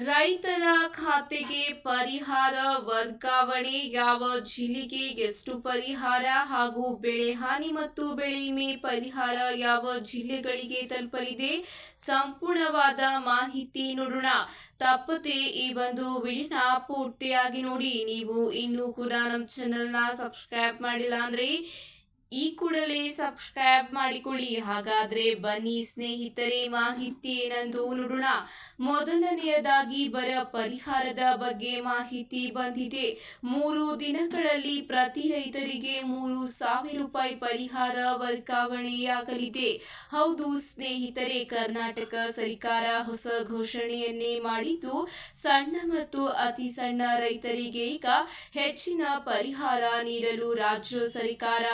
ರೈತರ ಖಾತೆಗೆ ಪರಿಹಾರ ವರ್ಗಾವಣೆ, ಯಾವ ಜಿಲ್ಲೆಗೆ ಎಷ್ಟು ಪರಿಹಾರ ಹಾಗೂ ಬೆಳೆ ಹಾನಿ ಮತ್ತು ಬೆಳೆ ವಿಮೆ ಪರಿಹಾರ ಯಾವ ಜಿಲ್ಲೆಗಳಿಗೆ ತಲುಪಲಿದೆ? ಸಂಪೂರ್ಣವಾದ ಮಾಹಿತಿ ನೋಡೋಣ. ತಪ್ಪದೆ ಈ ಒಂದು ವಿಡಿಯೋನ ಪೂರ್ತಿಯಾಗಿ ನೋಡಿ. ನೀವು ಇನ್ನೂ ಕೂಡ ನಮ್ಮ ಚಾನೆಲ್ನ ಸಬ್ಸ್ಕ್ರೈಬ್ ಮಾಡಿಲ್ಲ ಅಂದ್ರೆ ಈ ಕೂಡಲೇ ಸಬ್ಸ್ಕ್ರೈಬ್ ಮಾಡಿಕೊಳ್ಳಿ. ಹಾಗಾದ್ರೆ ಬನ್ನಿ ಸ್ನೇಹಿತರೆ, ಮಾಹಿತಿ ಏನಂದು ನೋಡೋಣ. ಮೊದಲನೆಯದಾಗಿ ಬರ ಪರಿಹಾರದ ಬಗ್ಗೆ ಮಾಹಿತಿ ಬಂದಿದೆ. ಮೂರು ದಿನಗಳಲ್ಲಿ ಪ್ರತಿ ರೈತರಿಗೆ ಮೂರು ಸಾವಿರ ರೂಪಾಯಿ ಪರಿಹಾರ ವರ್ಗಾವಣೆಯಾಗಲಿದೆ. ಹೌದು ಸ್ನೇಹಿತರೆ, ಕರ್ನಾಟಕ ಸರ್ಕಾರ ಹೊಸ ಘೋಷಣೆಯನ್ನೇ ಮಾಡಿದ್ದು, ಸಣ್ಣ ಮತ್ತು ಅತಿ ಸಣ್ಣ ರೈತರಿಗೆ ಈಗ ಹೆಚ್ಚಿನ ಪರಿಹಾರ ನೀಡಲು ರಾಜ್ಯ ಸರ್ಕಾರ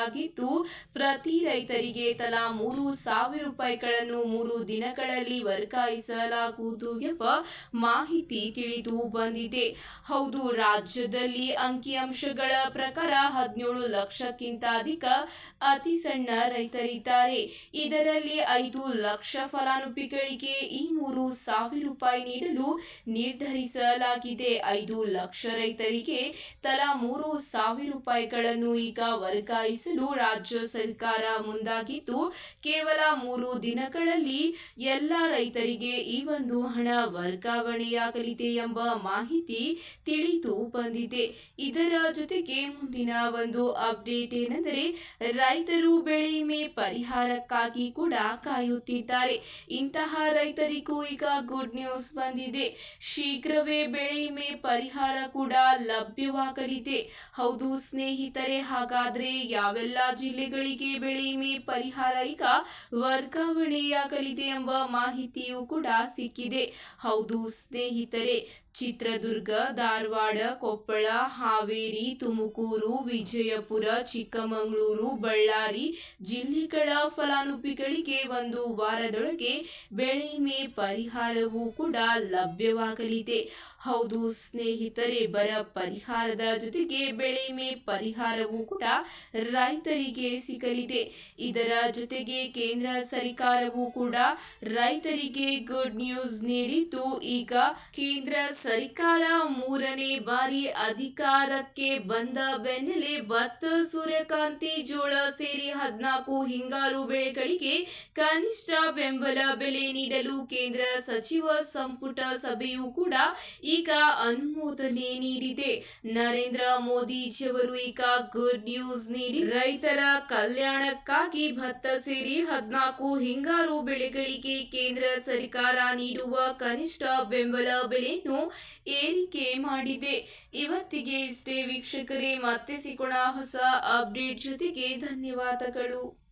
ಮುಂದಾಗಿದ್ದು ಪ್ರತಿ ರೈತರಿಗೆ ತಲಾ ಮೂರು ಸಾವಿರ ರೂಪಾಯಿಗಳನ್ನು ಮೂರು ದಿನಗಳಲ್ಲಿ ವರ್ಗಾಯಿಸಲಾಗುವುದು ಎಂಬ ಮಾಹಿತಿ ತಿಳಿದು ಬಂದಿದೆ. ಹೌದು, ರಾಜ್ಯದಲ್ಲಿ ಅಂಕಿಅಂಶಗಳ ಪ್ರಕಾರ ಹದಿನೇಳು ಲಕ್ಷಕ್ಕಿಂತ ಅಧಿಕ ಅತಿ ಸಣ್ಣ ರೈತರಿದ್ದಾರೆ. ಇದರಲ್ಲಿ ಐದು ಲಕ್ಷ ಫಲಾನುಭವಿಗಳಿಗೆ ಈ ಮೂರು ಸಾವಿರ ರೂಪಾಯಿ ನೀಡಲು ನಿರ್ಧರಿಸಲಾಗಿದೆ. ಐದು ಲಕ್ಷ ರೈತರಿಗೆ ತಲಾ ಮೂರು ಸಾವಿರ ರೂಪಾಯಿಗಳನ್ನು ಈಗ ವರ್ಗಾಯಿಸಲು ರಾಜ್ಯ ಸರ್ಕಾರ ಮುಂದಾಗಿದ್ದು, ಕೇವಲ ಮೂರು ದಿನಗಳಲ್ಲಿ ಎಲ್ಲ ರೈತರಿಗೆ ಈ ಒಂದು ಹಣ ವರ್ಗಾವಣೆಯಾಗಲಿದೆ ಎಂಬ ಮಾಹಿತಿ ತಿಳಿದು ಬಂದಿದೆ. ಇದರ ಜೊತೆಗೆ ಮುಂದಿನ ಒಂದು ಅಪ್ಡೇಟ್ ಏನೆಂದರೆ, ರೈತರು ಬೆಳೆ ವಿಮೆ ಪರಿಹಾರಕ್ಕಾಗಿ ಕೂಡ ಕಾಯುತ್ತಿದ್ದಾರೆ. ಇಂತಹ ರೈತರಿಗೂ ಈಗ ಗುಡ್ ನ್ಯೂಸ್ ಬಂದಿದೆ. ಶೀಘ್ರವೇ ಬೆಳೆ ವಿಮೆ ಪರಿಹಾರ ಕೂಡ ಲಭ್ಯವಾಗಲಿದೆ. ಹೌದು ಸ್ನೇಹಿತರೆ, ಹಾಗಾದ್ರೆ ಯಾವೆಲ್ಲ ಜಿಲ್ಲೆಗಳಿಗೆ ಬೆಳೆ ವಿಮೆ ಪರಿಹಾರ ಈಗ ವರ್ಗಾವಣೆಯಾಗಲಿದೆ ಎಂಬ ಮಾಹಿತಿಯೂ ಕೂಡ ಸಿಕ್ಕಿದೆ. ಹೌದು, ಸ್ನೇಹಿತರೆ, ಚಿತ್ರದುರ್ಗ, ಧಾರವಾಡ, ಕೊಪ್ಪಳ, ಹಾವೇರಿ, ತುಮಕೂರು, ವಿಜಯಪುರ, ಚಿಕ್ಕಮಗಳೂರು, ಬಳ್ಳಾರಿ ಜಿಲ್ಲೆಗಳ ಫಲಾನುಭವಿಗಳಿಗೆ ಒಂದು ವಾರದೊಳಗೆ ಬೆಳೆ ವಿಮೆ ಪರಿಹಾರವೂ ಕೂಡ ಲಭ್ಯವಾಗಲಿದೆ. ಹೌದು, ಸ್ನೇಹಿತರೆ, ಬರ ಪರಿಹಾರದ ಜೊತೆಗೆ ಬೆಳೆ ವಿಮೆ ಪರಿಹಾರವೂ ಕೂಡ ರೈತರಿಗೆ ಸಿಗಲಿದೆ. ಇದರ ಜೊತೆಗೆ ಕೇಂದ್ರ ಸರ್ಕಾರವೂ ಕೂಡ ರೈತರಿಗೆ ಗುಡ್ ನ್ಯೂಸ್ ನೀಡಿದ್ದು, ಈಗ ಕೇಂದ್ರ ಸರ್ಕಾರ ಮೂರನೇ ಬಾರಿ ಅಧಿಕಾರಕ್ಕೆ ಬಂದ ಬೆನ್ನಲ್ಲೇ ಭತ್ತ, ಸೂರ್ಯಕಾಂತಿ, ಜೋಳ ಸೇರಿ ಹದಿನಾಲ್ಕು ಹಿಂಗಾರು ಬೆಳೆಗಳಿಗೆ ಕನಿಷ್ಠ ಬೆಂಬಲ ಬೆಲೆ ನೀಡಲು ಕೇಂದ್ರ ಸಚಿವ ಸಂಪುಟ ಸಭೆಯು ಕೂಡ ಈಗ ಅನುಮೋದನೆ ನೀಡಿದೆ. ನರೇಂದ್ರ ಮೋದಿಜಿಯವರು ಈಗ ಗುಡ್ ನ್ಯೂಸ್ ನೀಡಿ ರೈತರ ಕಲ್ಯಾಣಕ್ಕಾಗಿ ಭತ್ತ ಸೇರಿ ಹದಿನಾಲ್ಕು ಹಿಂಗಾರು ಬೆಳೆಗಳಿಗೆ ಕೇಂದ್ರ ಸರ್ಕಾರ ನೀಡುವ ಕನಿಷ್ಠ ಬೆಂಬಲ ಬೆಲೆಯನ್ನು ಏರಿಕೆ ಮಾಡಿದೆ. ಇವತ್ತಿಗೆ ಇಷ್ಟೇ ವೀಕ್ಷಕರೇ ಮತ್ತೆ ಸಿಗೋಣ ಹೊಸ ಅಪ್ಡೇಟ್ ಜೊತೆಗೆ ಧನ್ಯವಾದಗಳು.